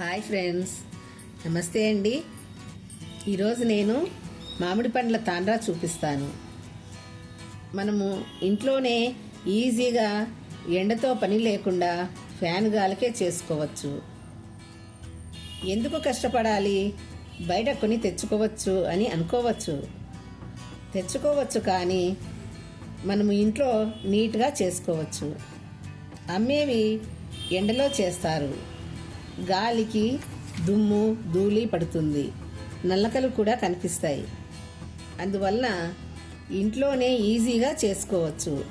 Hi friends. నమస్తే అండి. ఈరోజు నేను మామిడి పండ్ల తాండ్రా చూపిస్తాను. మనము ఇంట్లోనే ఈజీగా ఎండతో పని లేకుండా ఫ్యాన్ గాలికే చేసుకోవచ్చు. ఎందుకు కష్టపడాలి? బయట కొని తెచ్చుకోవచ్చు అని అనుకోవచ్చు. తెచ్చుకోవచ్చు కానీ మనము ఇంట్లో నీట్గా చేసుకోవచ్చు. అమ్మేవి ఎండలో చేస్తారు. గాలికి దుమ్ము ధూళి పడుతుంది. నల్లకలు కూడా కనిపిస్తాయి. అందువలన ఇంట్లోనే ఈజీగా చేసుకోవచ్చు.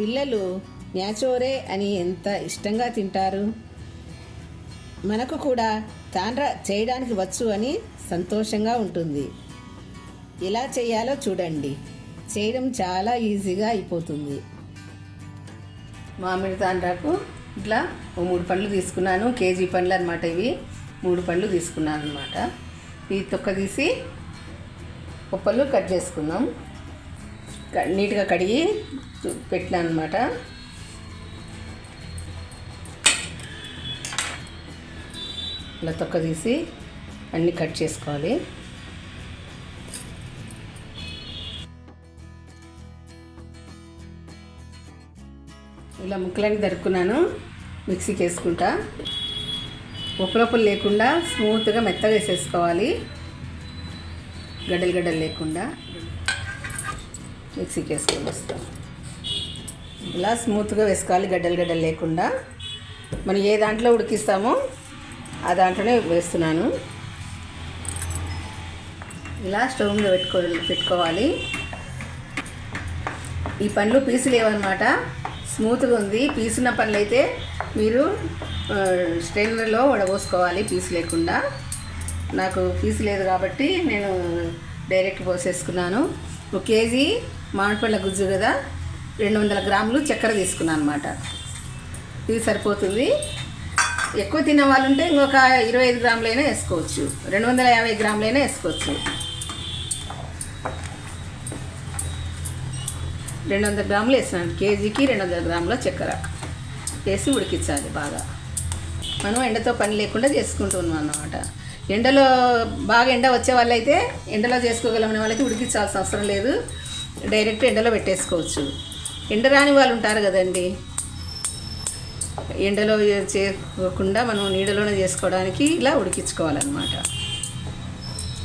పిల్లలు న్యాచోరే అని ఎంత ఇష్టంగా తింటారు? మనకు కూడా తాండ్ర చేయడానికి వచ్చు అని సంతోషంగా ఉంటుంది. ఎలా చేయాలో చూడండి. చేయడం చాలా ఈజీగా అయిపోతుంది. మామిడి తాండ్రకు ఇట్లా ఓ మూడు పండ్లు తీసుకున్నాను కేజీ పండ్లు అనమాట ఇవి. మూడు పండ్లు తీసుకున్నాను అనమాట ఈ తొక్క తీసి ఉప్పలు కట్ చేసుకున్నాం. నీట్గా కడిగి పెట్టినాను అనమాట ఇలా తొక్క తీసి అన్నీ కట్ చేసుకోవాలి. ఇలా ముక్కలన్నీ దరుక్కున్నాను మిక్సీకి వేసుకుంటా ఉప్పులప్పులు లేకుండా స్మూత్గా మెత్తగా వేసేసుకోవాలి. గడ్డలు గడ్డలు లేకుండా మిక్సీకి వేసుకొని వస్తాం. ఇలా స్మూత్గా వేసుకోవాలి గడ్డలు గడ్డలు లేకుండా. మనం ఏ దాంట్లో ఉడికిస్తామో ఆ దాంట్లోనే వేస్తున్నాను. ఇలా స్టవ్ మీద పెట్టుకో పెట్టుకోవాలి. ఈ పండ్లు పీసు లేవన్నమాట. స్మూత్గా ఉంది. పీసిన పనులు అయితే మీరు స్ట్రైనర్లో వడబోసుకోవాలి పీసు లేకుండా. నాకు పీసు లేదు కాబట్టి నేను డైరెక్ట్ పోసేసుకున్నాను. ఒక కేజీ మామిడిపళ్ళ గుజ్జు కదా రెండు వందల గ్రాములు చక్కెర తీసుకున్నాను అనమాట ఇది సరిపోతుంది. ఎక్కువ తినే వాళ్ళు ఉంటే ఇంకొక ఇరవై ఐదు గ్రాములైనా వేసుకోవచ్చు. రెండు వందల యాభై గ్రాములైనా వేసుకోవచ్చు. రెండు వందల గ్రాములు వేసినాను. కేజీకి రెండు వందల గ్రాముల చక్కెర. వేసి ఉడికించాలి బాగా. మనం ఎండతో పని లేకుండా చేసుకుంటున్నాం అన్నమాట. ఎండలో బాగా ఎండ వచ్చే వాళ్ళైతే ఎండలో చేసుకోగలమనే వాళ్ళకి ఉడికించాల్సిన అవసరం లేదు. డైరెక్ట్ ఎండలో పెట్టేసుకోవచ్చు. ఎండ రాని వాళ్ళు ఉంటారు కదండి. ఎండలో చేయకుండా మనం నీడలోనే చేసుకోవడానికి ఇలా ఉడికించుకోవాలన్నమాట.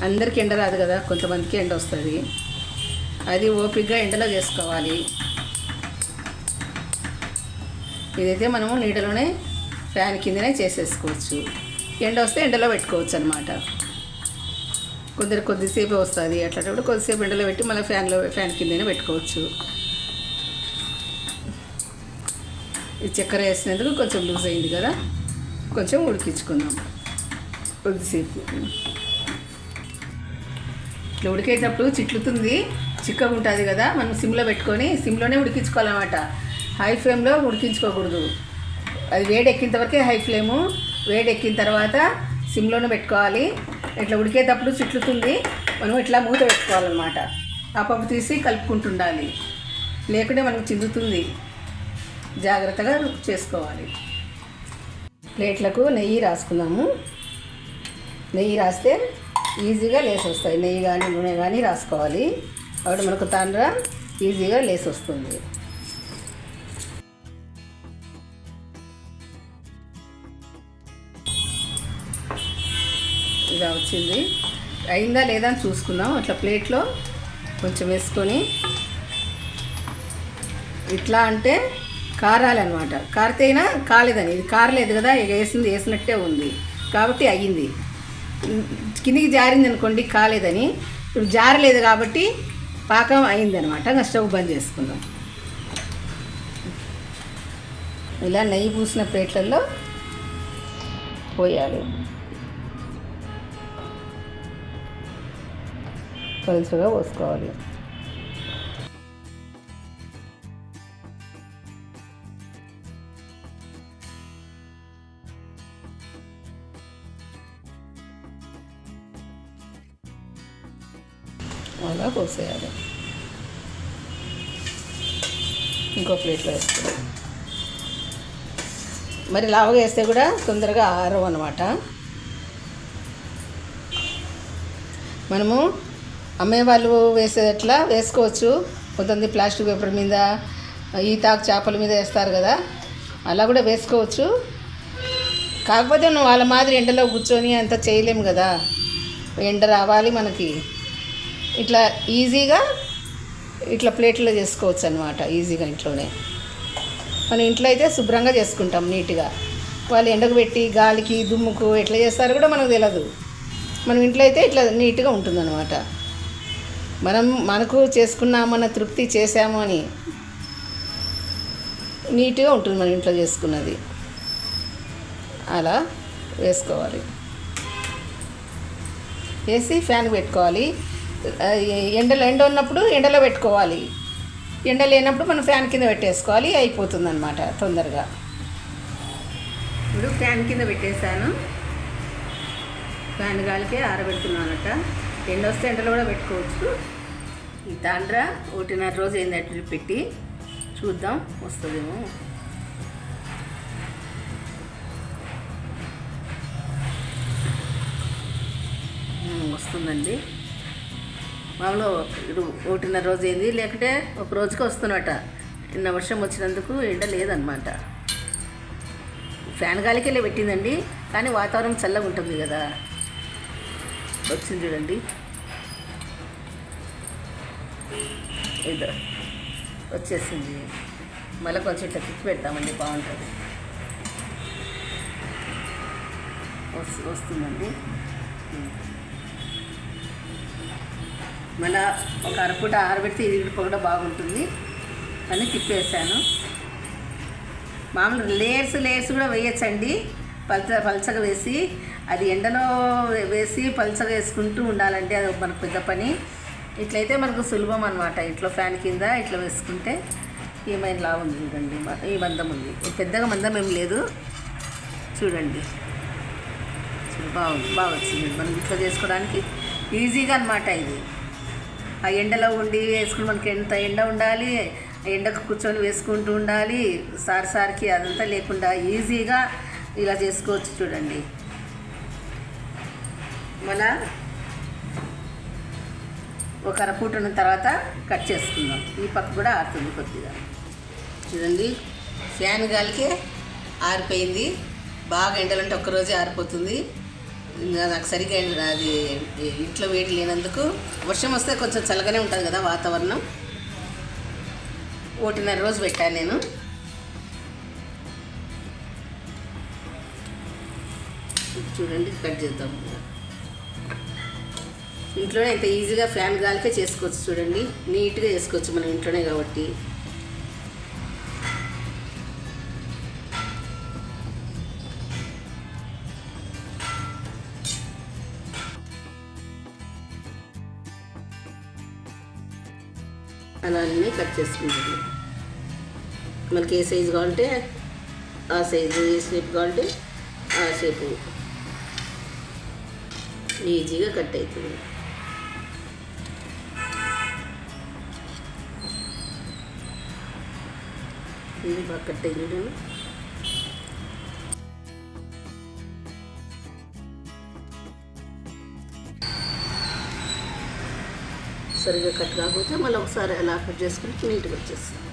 అందరికీ ఎండ రాదు కదా కొంతమందికి ఎండ వస్తుంది. అది ఓపికగా ఎండలో చేసుకోవాలి. ఇదైతే మనము నీడలోనే ఫ్యాన్ కిందనే చేసేసుకోవచ్చు. ఎండ వస్తే ఎండలో పెట్టుకోవచ్చు అనమాట కొందరు కొద్దిసేపు వస్తుంది. అట్లాంటప్పుడు కొద్దిసేపు ఎండలో పెట్టి మళ్ళీ ఫ్యాన్లో ఫ్యాన్ కిందనే పెట్టుకోవచ్చు. ఈ చక్కెర వేసినందుకు కొంచెం లూజ్ అయింది కదా. కొంచెం ఉడికించుకుందాం. కొద్దిసేపు. ఇట్లా ఉడికేటప్పుడు చిట్లుతుంది. చిక్కగా ఉంటుంది కదా మనం సిమ్లో పెట్టుకొని సిమ్లోనే ఉడికించుకోవాలన్నమాట. హై ఫ్లేమ్లో ఉడికించుకోకూడదు. అది వేడి ఎక్కిన వరకే హై ఫ్లేము వేడి ఎక్కిన తర్వాత సిమ్లోనే పెట్టుకోవాలి. ఇట్లా ఉడికేటప్పుడు చిట్లుతుంది. మనం ఇట్లా మూత పెట్టుకోవాలన్నమాట. ఆ పప్పు తీసి కలుపుకుంటుండాలి. లేకుంటే మనకు చిందుతుంది జాగ్రత్తగా చేసుకోవాలి. ప్లేట్లకు నెయ్యి రాసుకున్నాము నెయ్యి రాస్తే ఈజీగా లేసి వస్తాయి నెయ్యి కానీ నూనె కానీ రాసుకోవాలి. అప్పుడు మనకు తాండ్ర ఈజీగా లేసి వస్తుంది. ఇలా వచ్చింది. అయిందా లేదా అని చూసుకుందాం. అట్లా ప్లేట్లో కొంచెం వేసుకొని ఇట్లా అంటే కారాలన్నమాట. కారితేనా కాలేదని. ఇది కారలేదు కదా ఇక వేసింది వేసినట్టే ఉంది. కాబట్టి అయ్యింది. కిందికి జారింది అనుకోండి కాలేదని. ఇప్పుడు జారలేదు కాబట్టి పాకం అయిందనమాట. ఇంకా స్టవ్ బంద్ చేసుకుందాం. ఇలా నెయ్యి పూసిన ప్లేట్లలో పోయాలి. పలుసుగా పోసుకోవాలి. అలా కోసేయాలి. ఇంకో ప్లేట్లో వేసుకోవాలి మరి లావుగా వేస్తే కూడా తొందరగా ఆరవు అనమాట మనము అమ్మే వాళ్ళు వేసేటట్లా వేసుకోవచ్చు. కొంతమంది ప్లాస్టిక్ పేపర్ మీద ఈ తాకు చేపల మీద వేస్తారు కదా అలా కూడా వేసుకోవచ్చు. కాకపోతే నువ్వు వాళ్ళ మాదిరి ఎండలో కూర్చొని అంత చేయలేము కదా. ఎండ రావాలి మనకి. ఇట్లా ఈజీగా ఇట్లా ప్లేట్లో చేసుకోవచ్చు అనమాట ఈజీగా ఇంట్లోనే. మనం ఇంట్లో అయితే శుభ్రంగా చేసుకుంటాం నీట్గా. వాళ్ళు ఎండకు పెట్టి గాలికి దుమ్ముకు ఎట్లా చేస్తారో కూడా మనకు తెలియదు మనం ఇంట్లో అయితే ఇట్లా నీట్గా ఉంటుందన్నమాట. మనం మనకు చేసుకున్నామన్న తృప్తి చేసాము అని నీట్గా ఉంటుంది మన ఇంట్లో చేసుకున్నది. అలా వేసుకోవాలి. వేసి ఫ్యాన్ పెట్టుకోవాలి. ఎండలు ఎండ ఉన్నప్పుడు ఎండలో పెట్టుకోవాలి. ఎండ లేనప్పుడు మనం ఫ్యాన్ కింద పెట్టేసుకోవాలి అయిపోతుంది అనమాట తొందరగా. ఇప్పుడు ఫ్యాన్ కింద పెట్టేశాను. ఫ్యాన్ గాలికే ఆరబెడుతున్నానట. ఎండ వస్తే ఎండలో కూడా పెట్టుకోవచ్చు. ఈ తాండ్ర ఒకటిన్నర రోజు అయింది పెట్టి. చూద్దాం వస్తుందేమో. వస్తుందండి. మామూలు ఒకటిన్నర రోజు అయింది లేకుంటే ఒక రోజుకి వస్తున్నట. నిన్న వర్షం వచ్చినందుకు ఎండ లేదనమాట ఫ్యాన్ గాలికెళ్ళి పెట్టిందండి కానీ వాతావరణం చల్లగా ఉంటుంది కదా. వచ్చింది చూడండి. ఇదో వచ్చేసింది. మళ్ళీ కొంచెం ఇట్లా తిప్పి పెడతామండి బాగుంటుంది. వస్తుందండి. మళ్ళా ఒక అరపూట ఆరబెడితే ఇది కూడా బాగుంటుంది అని తిప్పేసాను మామూలు లేయర్స్ లేయర్స్ కూడా వేయచ్చండి. పల్చ పల్చగా వేసి అది ఎండలో వేసి పల్చగా వేసుకుంటూ ఉండాలంటే అది మనకు పెద్ద పని. ఇట్లయితే మనకు సులభం అనమాట ఇట్లా ఫ్యాన్ కింద ఇట్లా వేసుకుంటే ఏమైనా లా ఉంది చూడండి. ఈ మందం ఉంది. పెద్దగా మందం ఏం లేదు. చూడండి. బాగుంది బాగా వచ్చింది. మనం ఇట్లా చేసుకోవడానికి ఈజీగా అనమాట ఇది. ఆ ఎండలో ఉండి వేసుకుని మనకి ఎంత ఎండ ఉండాలి ఆ ఎండకు కూర్చొని వేసుకుంటూ ఉండాలి సార్ సార్కి అదంతా లేకుండా ఈజీగా ఇలా చేసుకోవచ్చు చూడండి. మన ఒక అరపూట ఉన్న తర్వాత కట్ చేసుకుందాం. ఈ పక్క కూడా ఆరుతుంది కొద్దిగా. చూడండి ఫ్యాన్ గాలికే ఆరిపోయింది. బాగా ఎండలంటే ఒక్కరోజే ఆరిపోతుంది. నాకు సరిగ్గా అది ఇంట్లో వేడి లేనందుకు వర్షం వస్తే కొంచెం చల్లగానే ఉంటుంది కదా వాతావరణం. ఒకటిన్నర రోజు పెట్టాను నేను. చూడండి కట్ చేద్దాం. ఇంట్లోనే ఇంత ఈజీగా ఫ్యాన్ గాలికే చేసుకోవచ్చు చూడండి. నీట్గా చేసుకోవచ్చు మనం ఇంట్లోనే కాబట్టి. అలా అన్నీ కట్ చేసుకుంటాను మనకి ఏ సైజు కావాలంటే ఆ సైజు ఏ షేప్ కావాలంటే ఆ షేపు ఈజీగా కట్ అవుతుంది ఇది బాగా కట్ అయింది సరిగా కట్ కాకపోతే మళ్ళీ ఒకసారి అలా కట్ చేసుకుని నీట్గా వచ్చేస్తుంది.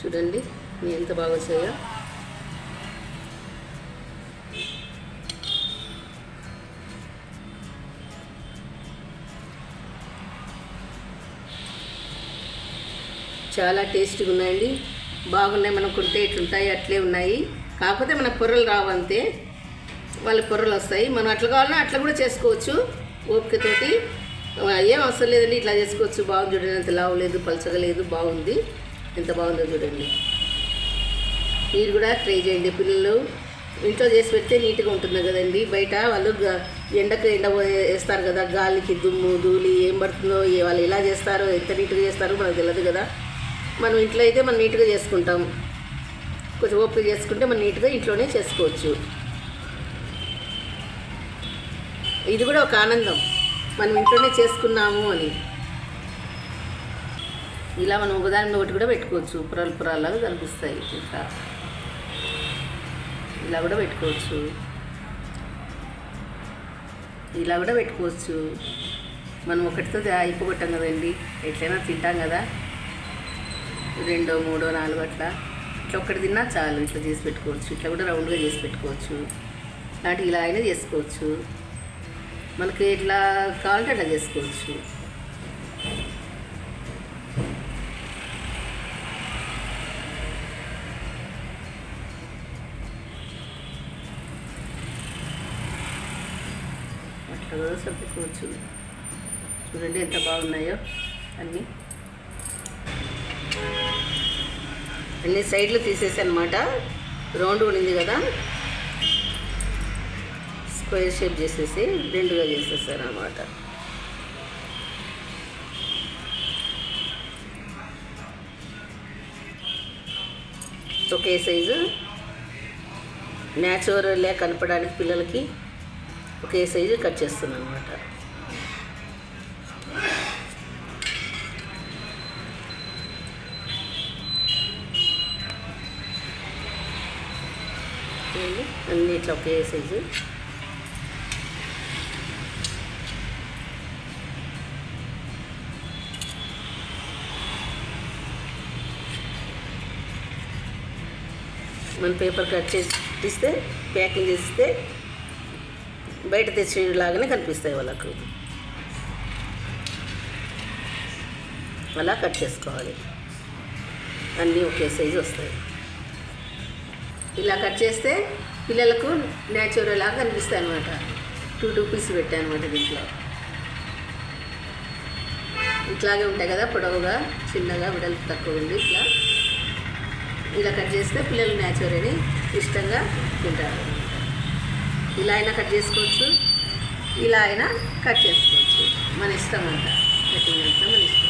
చూడండి మీ ఎంత బాగా వచ్చాయో. చాలా టేస్టీగా ఉన్నాయండి. బాగున్నాయి మనం కొంటే ఇట్లుంటాయి అట్లే ఉన్నాయి. కాకపోతే మన పొర్రలు రావంతే వాళ్ళ పొర్రలు వస్తాయి. మనం అట్లా కావాలన్నా అట్లా కూడా చేసుకోవచ్చు. ఓపికతోటి. ఏం అవసరం లేదండి. ఇట్లా చేసుకోవచ్చు. బాగుంది చూడండి. అంత లావలేదు పలచగలేదు పలచగా లేదు బాగుంది. ఎంత బాగుందో చూడండి. మీరు కూడా ట్రై చేయండి పిల్లలు. ఇంట్లో చేసి పెడితే నీట్గా ఉంటుంది కదండి. బయట వాళ్ళు ఎండకు ఎండ పో- వేస్తారు కదా. గాలికి దుమ్ము ధూళి ఏం పడుతుందో వాళ్ళు ఎలా చేస్తారో ఎంత నీట్గా చేస్తారో మనకు తెలియదు కదా. మనం ఇంట్లో అయితే మనం నీట్గా చేసుకుంటాం. కొంచెం ఓపిక చేసుకుంటే మనం నీట్గా ఇంట్లోనే చేసుకోవచ్చు. ఇది కూడా ఒక ఆనందం. మనం ఇంట్లోనే చేసుకున్నాము అని. ఇలా మనం ఒకదాని ఒకటి కూడా పెట్టుకోవచ్చు. పురాలు పురాలాగా కనిపిస్తాయి ఇంకా ఇలా కూడా పెట్టుకోవచ్చు. ఇలా కూడా పెట్టుకోవచ్చు. మనం ఒకటితో అయిపోగొట్టాం కదండి. ఎట్లయినా తింటాం కదా. రెండో మూడో నాలుగో అట్లా. ఇట్లా ఒక్కటి తిన్నా చాలు. ఇట్లా చేసి పెట్టుకోవచ్చు. ఇట్లా కూడా రౌండ్గా చేసి పెట్టుకోవచ్చు. ఇలాంటి ఇలా అయినా చేసుకోవచ్చు. మనకి ఇట్లా కావాలంటే అట్లా చేసుకోవచ్చు. అట్లా కూడా సర్దుకోవచ్చు. చూడండి ఎంత బాగున్నాయో అన్నీ. అన్ని సైడ్లు తీసేసి అనమాట రౌండ్ ఉండింది కదా. స్క్వేర్ షేప్ చేసేసి రెండుగా చేసేసారు అనమాట ఒకే సైజు. న్యాచురల్గా కనపడానికి పిల్లలకి ఒకే సైజు కట్ చేస్తున్నాను అనమాట అన్నీ ఇట్లా ఒకే సైజు మన పేపర్ కట్ చేస్తే ప్యాకింగ్ చేస్తే బయట తెచ్చేలాగానే కనిపిస్తాయి వాళ్ళకు. అలా కట్ చేసుకోవాలి. అన్నీ ఒకే సైజు వస్తాయి. ఇలా కట్ చేస్తే పిల్లలకు న్యాచురల్గా లాగా కనిపిస్తాయి అనమాట టూ టూ పీస్ పెట్టాను అనమాట దీంట్లో. ఇట్లాగే ఉంటాయి కదా పొడవుగా చిన్నగా విడలు తక్కువ ఉంది ఇట్లా. ఇలా కట్ చేస్తే పిల్లలు న్యాచురల్ని ఇష్టంగా తింటారు. ఇలా అయినా కట్ చేసుకోవచ్చు. ఇలా అయినా కట్ చేసుకోవచ్చు. మన ఇష్టం అంట. కటింగ్ అంతా మన ఇష్టం.